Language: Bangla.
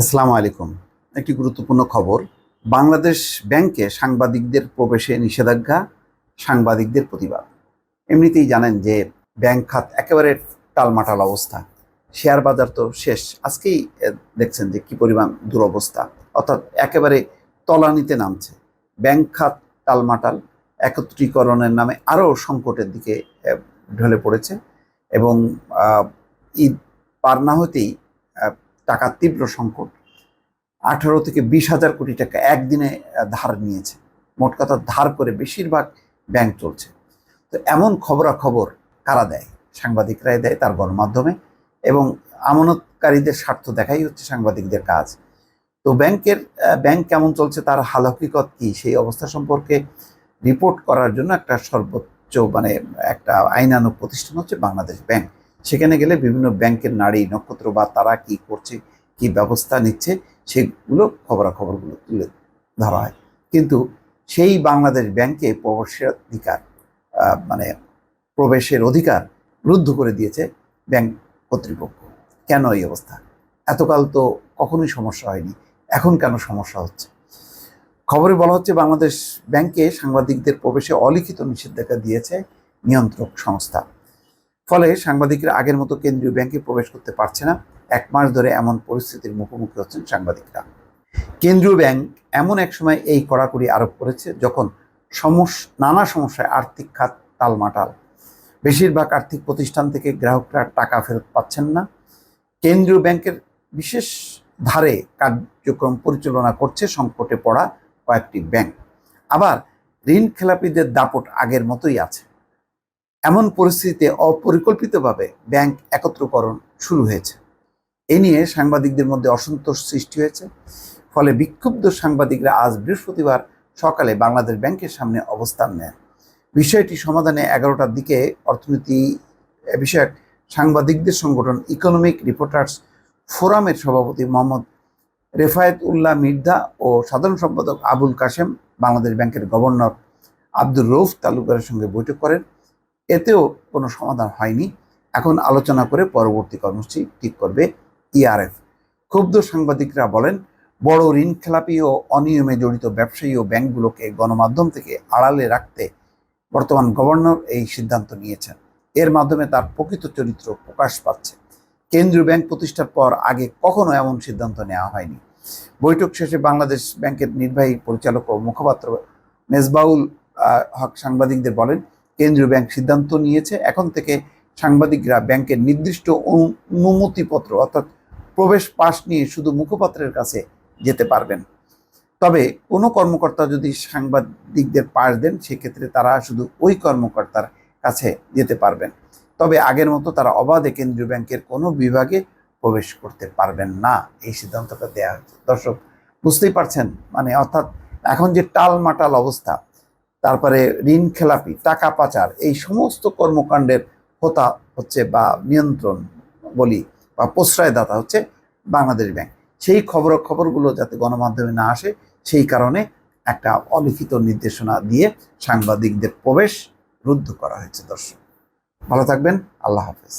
আসসালামু আলাইকুম। একটি গুরুত্বপূর্ণ খবর। বাংলাদেশ ব্যাংকে সাংবাদিকদের প্রবেশে নিষেধাজ্ঞা, সাংবাদিকদের প্রতিবাদ। এমনিতেই জানেন যে ব্যাংক খাত একেবারে টালমাটাল অবস্থা। শেয়ার বাজার তো শেষ। আজকেই দেখছেন যে কি পরিমাণ দুরবস্থা। অর্থাৎ একেবারে তলানিতে নামছে। ব্যাংক খাত টালমাটাল একত্রীকরণের নামে আরও সংকটের দিকে ঢলে পড়েছে। এবং ঈদ পার না হতেই টাকার তীব্র সংকট। আঠারো থেকে বিশ হাজার কোটি টাকা একদিনে ধার নিয়েছে। মোট কথা ধার করে বেশিরভাগ ব্যাংক চলছে। তো এমন খবরাখবর কারা দেয়? সাংবাদিকরাই দেয় তার গণমাধ্যমে এবং আমানতকারীদের স্বার্থ দেখাই হচ্ছে সাংবাদিকদের কাজ। তো ব্যাংকের ব্যাংক কেমন চলছে, তার হাল হকিকত কি, সেই অবস্থা সম্পর্কে রিপোর্ট করার জন্য একটা সর্বোচ্চ মানে একটা আইনানুগ প্রতিষ্ঠান হচ্ছে বাংলাদেশ ব্যাংক। সেখানে গেলে বিভিন্ন ব্যাংকের নারী নক্ষত্র বা তারা কি করছে, কি ব্যবস্থা নিচ্ছে, সেগুলো খবরাখবরগুলো তুলে ধরা হয়। কিন্তু সেই বাংলাদেশ ব্যাংকে প্রবেশের অধিকার মানে প্রবেশের অধিকার রুদ্ধ করে দিয়েছে ব্যাংক কর্তৃপক্ষ। কেন এই অবস্থা? এতকাল তো কখনোই সমস্যা হয়নি। এখন কেন সমস্যা হচ্ছে? খবরে বলা হচ্ছে বাংলাদেশ ব্যাংকে সাংবাদিকদের প্রবেশে অলিখিত নিষেধাজ্ঞা দিয়েছে নিয়ন্ত্রক সংস্থা। ফলে সাংবাদিকরা আগের মতো কেন্দ্রীয় ব্যাংকে প্রবেশ করতে পারছে না। এক মাস ধরে এমন পরিস্থিতির মুখোমুখি হচ্ছেন সাংবাদিকরা। কেন্দ্রীয় ব্যাংক এমন এক সময় এই কড়াকড়ি আরোপ করেছে যখন সমস্যা নানা সমস্যায় আর্থিক খাত টালমাটাল বেশিরভাগ আর্থিক প্রতিষ্ঠান থেকে গ্রাহকরা টাকা ফেরত পাচ্ছেন না। কেন্দ্রীয় ব্যাংকের বিশেষ ধারে কার্যক্রম পরিচালনা করছে সংকটে পড়া কয়েকটি ব্যাংক। আবার ঋণ খেলাপিদের দাপট আগের মতোই আছে। এমন পরিস্থিতিতে অপরিকল্পিতভাবে ব্যাংক একত্রকরণ শুরু হয়েছে। এ নিয়ে সাংবাদিকদের মধ্যে অসন্তোষ সৃষ্টি হয়েছে। ফলে বিক্ষুব্ধ সাংবাদিকরা আজ বৃহস্পতিবার সকালে বাংলাদেশ ব্যাংকের সামনে অবস্থান নেন। বিষয়টি সমাধানে এগারোটার দিকে অর্থনীতি বিষয়ক সাংবাদিকদের সংগঠন ইকোনমিক রিপোর্টার্স ফোরামের সভাপতি মোহাম্মদ রেফায়েত উল্লাহ মির্ধা ও সাধারণ সম্পাদক আবুল কাশেম বাংলাদেশ ব্যাংকের গভর্নর আব্দুর রৌফ তালুকারের সঙ্গে বৈঠক করেন। এতেও কোনো সমাধান হয়নি। এখন আলোচনা করে পরবর্তী কর্মসূচি ঠিক করবে ইআরএফ ক্ষুব্ধ সাংবাদিকরা বলেন, বড় ঋণ খেলাপি ও অনিয়মে জড়িত ব্যবসায়ী ও ব্যাংকগুলোকে গণমাধ্যম থেকে আড়ালে রাখতে বর্তমান গভর্নর এই সিদ্ধান্ত নিয়েছেন। এর মাধ্যমে তার প্রকৃত চরিত্র প্রকাশ পাচ্ছে। কেন্দ্রীয় ব্যাংক প্রতিষ্ঠার পর আগে কখনো এমন সিদ্ধান্ত নেওয়া হয়নি। বৈঠক শেষে বাংলাদেশ ব্যাংকের নির্বাহী পরিচালক ও মুখপাত্র মেজবাউল হক সাংবাদিকদের বলেন কেন্দ্রীয় ব্যাংক সিদ্ধান্ত নিয়েছে। এখন থেকে সাংবাদিকরা ব্যাংকের নির্দিষ্ট অনু- অনুমতিপত্র অর্থাৎ প্রবেশ পাস নিয়ে শুধু মুখপাত্রের কাছে যেতে পারবেন। তবে কোনো কর্মকর্তা যদি সাংবাদিকদের পাশ দেন, সেক্ষেত্রে তারা শুধু ওই কর্মকর্তার কাছে যেতে পারবেন। তবে আগের মতো তারা অবাধে কেন্দ্রীয় ব্যাংকের কোনো বিভাগে প্রবেশ করতে পারবেন না। এই সিদ্ধান্তটা দেওয়া হয়েছে। দর্শক, বুঝতেই পারছেন? মানে অর্থাৎ এখন যে টালমাটাল অবস্থা তারপরে ঋণ খেলাপি, টাকা পাচার, এই সমস্ত কর্মকাণ্ডের হোতা হচ্ছে বা নিয়ন্ত্রণ বলি বা প্রশ্রয়দাতা হচ্ছে বাংলাদেশ ব্যাংক। সেই খবর খবরগুলো যাতে গণমাধ্যমে না আসে, সেই কারণে একটা অলিখিত নির্দেশনা দিয়ে সাংবাদিকদের প্রবেশ রুদ্ধ করা হয়েছে দর্শক। ভালো থাকবেন, আল্লাহ হাফেজ।